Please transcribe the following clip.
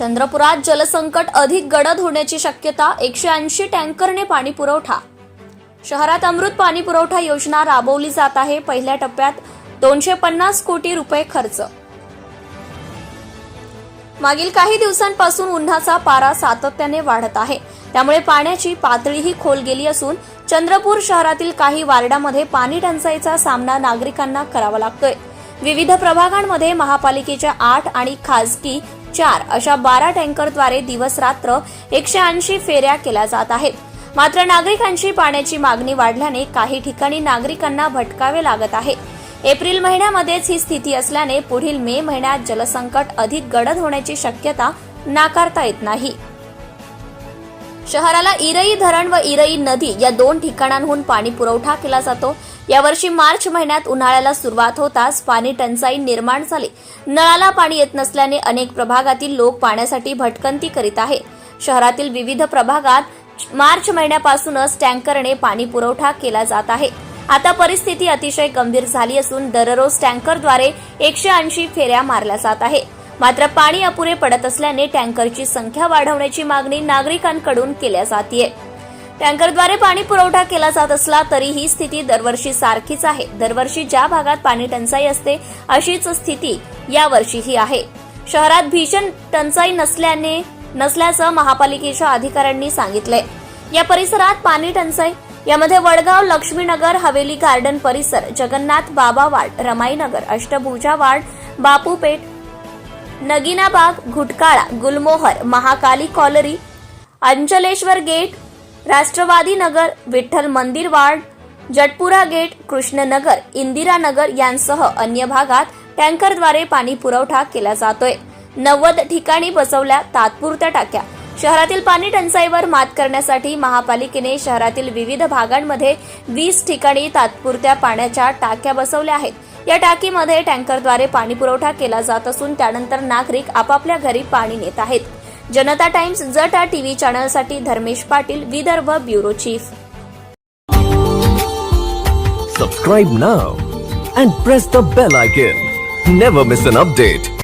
चंद्रपुरात जलसंकट अधिक गडद होण्याची शक्यता एकशे ऐंशी टँकरने पाणी पुरवठा. शहरात अमृत पाणी पुरवठा योजना राबवली जात आहे. पहिल्या टप्प्यात दोनशे पन्नास कोटी रुपये खर्च. मागील काही दिवसांपासून उन्हाचा पारा सातत्याने वाढत आहे. त्यामुळे पाण्याची पातळीही खोल गेली असून चंद्रपूर शहरातील काही वार्डामध्ये पाणी टंचाईचा सामना नागरिकांना करावा लागतोय. विविध प्रभागांमध्ये महापालिकेच्या आठ आणि खासगी चार अशा बारा टँकरद्वारे दिवस रात्र एकशे ऐंशी फेऱ्या केल्या जात आहेत. मात्र नागरिकांची पाण्याची मागणी वाढल्याने काही ठिकाणी नागरिकांना भटकावे लागत आहे. एप्रिल महिन्यामध्येच ही स्थिती असल्याने पुढील मे महिन्यात जलसंकट अधिक गडद होण्याची शक्यता नाकारता येत नाही. शहराला इरई धरण व इरई नदी या दोन ठिकाणांहून पाणी पुरवठा केला जातो. यावर्षी मार्च महिन्यात उन्हाळ्याला सुरुवात होताच पाणी टंचाई निर्माण झाली. नळाला पाणी येत नसल्याने अनेक प्रभागातील लोक पाण्यासाठी भटकंती करीत आहे. शहरातील विविध प्रभागात मार्च महिन्यापासूनच टँकरने पाणी पुरवठा केला जात आहे. आता परिस्थिती अतिशय गंभीर झाली असून दररोज टँकरद्वारे एकशे ऐंशी फेऱ्या मारल्या जात आहे. मात्र पाणी अपुरे पडत असल्याने टँकरची संख्या वाढवण्याची मागणी नागरिकांकडून केल्या जाते टँकरद्वारे पाणी पुरवठा केला जात असला तरी ही स्थिती दरवर्षी सारखीच आहे. दरवर्षी ज्या भागात पाणी टंचाई असते अशीच स्थिती यावर्षीही आहे. शहरात भीषण टंचाई नसल्याने नसल्याचं महापालिकेच्या अधिकाऱ्यांनी सांगितलंय. या परिसरात पाणी टंचाई. यामध्ये वडगाव लक्ष्मीनगर हवेली गार्डन परिसर Jagannath Baba ward Ramainagar Ashtabhuja ward Bapupeth Naginabag Ghutkala Gulmohar Mahakali colliery Ancheleshwar gate Rashtrawadi Nagar Vitthal Mandir ward Jatpura gate Krishnanagar Indiranagar यांसह अन्य भागात टँकरद्वारे पाणी पुरवठा केला जातोय. नव्वद ठिकाणी बसवल्या तात्पुरत्या टाक्या. शहरातील पाणी टंचाईवर मात करण्यासाठी महापालिकेने शहरातील विविध भागांमध्ये वीस ठिकाणी तात्पुरत्या पाण्याच्या टाक्या बसवल्या आहेत. या टाकीमध्ये टँकरद्वारे पाणी पुरवठा केला जात असून त्यानंतर नागरिक आपापल्या घरी पाणी नेत आहेत. जनता टाइम्स जटा TV चॅनलसाठी Dharmesh Patil Vidarbha bureau chief. Subscribe now and press the bell icon never miss an update